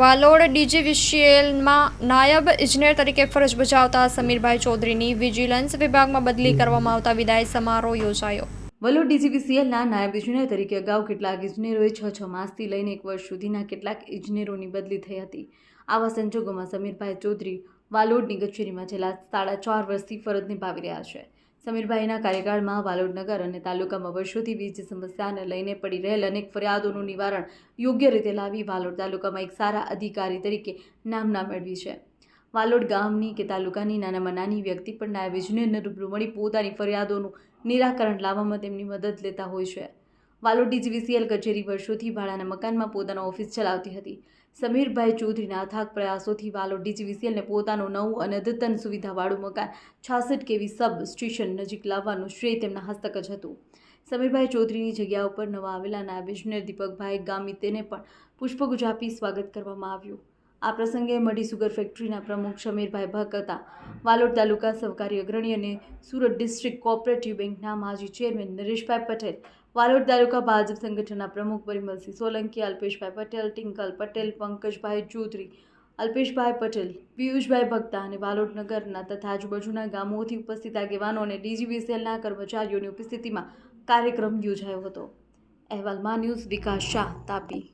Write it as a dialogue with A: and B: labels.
A: વાલોડ ડીજીવીસીએલમાં નાયબ ઇજનેર તરીકે ફરજ બજાવતા સમીરભાઈ ચૌધરીની વિજિલન્સ વિભાગમાં બદલી કરવામાં આવતા વિદાય સમારોહ યોજાયો.
B: વલોડ ડીજીવીસીએલના નાયબ ઇજનેર તરીકે અગાઉ કેટલાક ઇજનેરોએ છ છ માસથી લઈને એક વર્ષ સુધીના કેટલાક ઇજનેરોની બદલી થઈ હતી. આવા સંજોગોમાં સમીરભાઈ ચૌધરી વાલોડની કચેરીમાં છેલ્લા સાડા ચાર વર્ષથી ફરજ નિભાવી રહ્યા છે. સમીરભાઈના કાર્યકાળમાં વાલોડનગર અને તાલુકામાં વર્ષોથી વીજ સમસ્યાને લઈને પડી રહેલ અનેક ફરિયાદોનું નિવારણ યોગ્ય રીતે લાવી વાલોડ તાલુકામાં એક સારા અધિકારી તરીકે નામના મેળવી છે. વાલોડ ગામની કે તાલુકાની નાનામાં નાની વ્યક્તિ પણ નાયબ ઇજનેરને રૂબરૂ મળી પોતાની ફરિયાદોનું નિરાકરણ લાવવામાં તેમની મદદ લેતા હોય છે. વાલોડ ડીજીવીસીએલ કચેરી વર્ષોથી ભાડાના મકાનમાં પોતાનો ઓફિસ ચલાવતી હતી. સમીરભાઈ ચૌધરીના અથાગ પ્રયાસોથી વાલો ડીજીવીસીએલને પોતાનું નવું અને અદ્યતન સુવિધાવાળું મકાન છાસઠ કેવી સબ સ્ટેશન નજીક લાવવાનું શ્રેય તેમના હસ્તક જ હતું. સમીરભાઈ ચૌધરીની જગ્યા ઉપર નવા આવેલા નાયબ ઇજનેર દીપકભાઈ ગામિતેને પણ પુષ્પગુજ આપી સ્વાગત કરવામાં આવ્યું. આ પ્રસંગે મઢી સુગર ફેક્ટરીના પ્રમુખ સમીરભાઈ ભકતા વાલોડ તાલુકા સહકારી અગ્રણી અને સુરત ડિસ્ટ્રિક્ટ કોઓપરેટિવ બેંકના માજી ચેરમેન નરેશભાઈ પટેલ, વાલોડ તાલુકા ભાજપ સંગઠનના પ્રમુખ પરિમલસિંહ સોલંકી, અલ્પેશભાઈ પટેલ, ટિંકલ પટેલ, પંકજભાઈ ચૌધરી અલ્પેશભાઈ પટેલ, પિયુષભાઈ ભક્તા અને વાલોડ નગરના તથા આજુબાજુના ગામોથી ઉપસ્થિત આગેવાનો અને ડીજીવીસીએલના કર્મચારીઓની ઉપસ્થિતિમાં કાર્યક્રમ યોજાયો હતો. અહેવાલમાં ન્યૂઝ વિકાસ શાહ, તાપી.